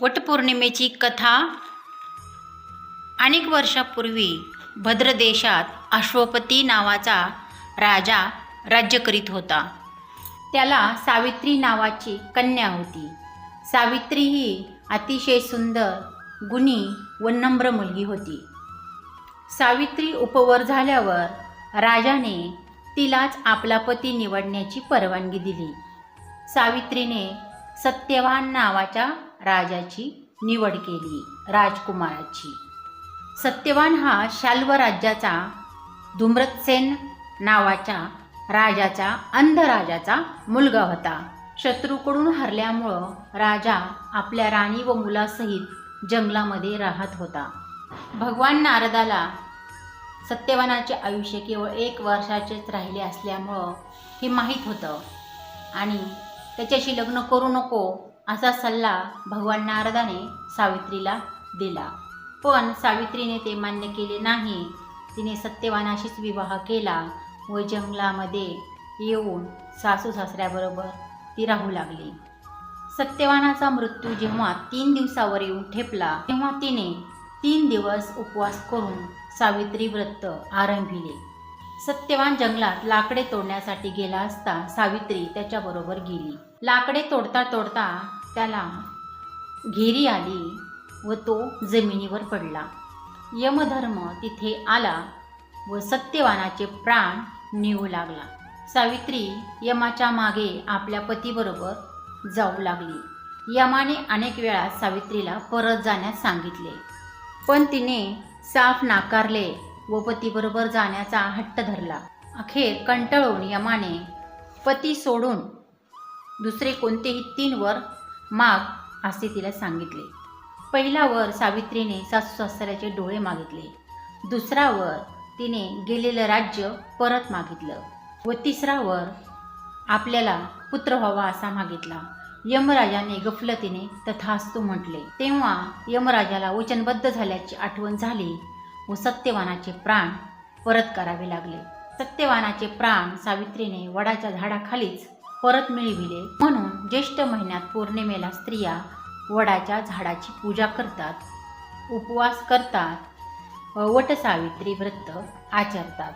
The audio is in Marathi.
वटपौर्णिमेची कथा अनेक वर्षापूर्वी भद्रदेशात अश्वपती नावाचा राजा राज्य करीत होता. त्याला सावित्री नावाची कन्या होती. सावित्री ही अतिशय सुंदर गुणी व नम्र मुलगी होती. सावित्री उपवर झाल्यावर राजाने तिलाच आपला पती निवडण्याची परवानगी दिली. सावित्रीने सत्यवान नावाच्या राजाची निवड केली राजकुमाराची. सत्यवान हा शाल्व राज्याचा धुम्रतसेन नावाच्या राजाचा अंधराजाचा मुलगा होता. शत्रूकडून हरल्यामुळं राजा आपल्या राणी व मुलासहित जंगलामध्ये राहत होता. भगवान नारदाला सत्यवानाचे आयुष्य केवळ एक वर्षाचेच राहिले असल्यामुळं हे माहीत होतं आणि त्याच्याशी लग्न करू नको असा सल्ला भगवान नारदाने सावित्रीला दिला. पण सावित्रीने ते मान्य केले नाही. तिने सत्यवानाशीच विवाह केला व जंगलामध्ये येऊन सासू सासऱ्याबरोबर ती राहू लागली. सत्यवानाचा मृत्यू जेव्हा तीन दिवसावर येऊन ठेपला तेव्हा तिने तीन दिवस उपवास करून सावित्री व्रत आरंभिले. सत्यवान जंगलात लाकडे तोडण्यासाठी गेला असता सावित्री त्याच्याबरोबर गेली. लाकडे तोडता तोडता त्याला घेरी आली व तो जमिनीवर पडला. यमधर्म तिथे आला व सत्यवानाचे प्राण नेऊ लागला. सावित्री यमाच्या मागे आपल्या पतीबरोबर जाऊ लागली. यमाने अनेक वेळा सावित्रीला परत जाण्यास सांगितले. पण तिने साफ नाकारले व पतीबरोबर जाण्याचा हट्ट धरला. अखेर कंटाळून यमाने पती सोडून दुसरे कोणतेही तीन वर माग असे तिला सांगितले. पहिला वर सावित्रीने सासू सासऱ्याचे डोळे मागितले. दुसरा वर तिने गेलेलं राज्य परत मागितलं व तिसरा वर आपल्याला पुत्र व्हावा असा मागितला. यमराजाने गफलतीने तथास्तू म्हटले. तेव्हा यमराजाला वचनबद्ध झाल्याची आठवण झाली. व सत्यवानाचे प्राण परत करावे लागले. सत्यवानाचे प्राण सावित्रीने वडाच्या झाडाखालीच परत मिळविले. म्हणून ज्येष्ठ महिन्यात पौर्णिमेला स्त्रिया वडाच्या झाडाची पूजा करतात उपवास करतात व वटसावित्री व्रत आचरतात.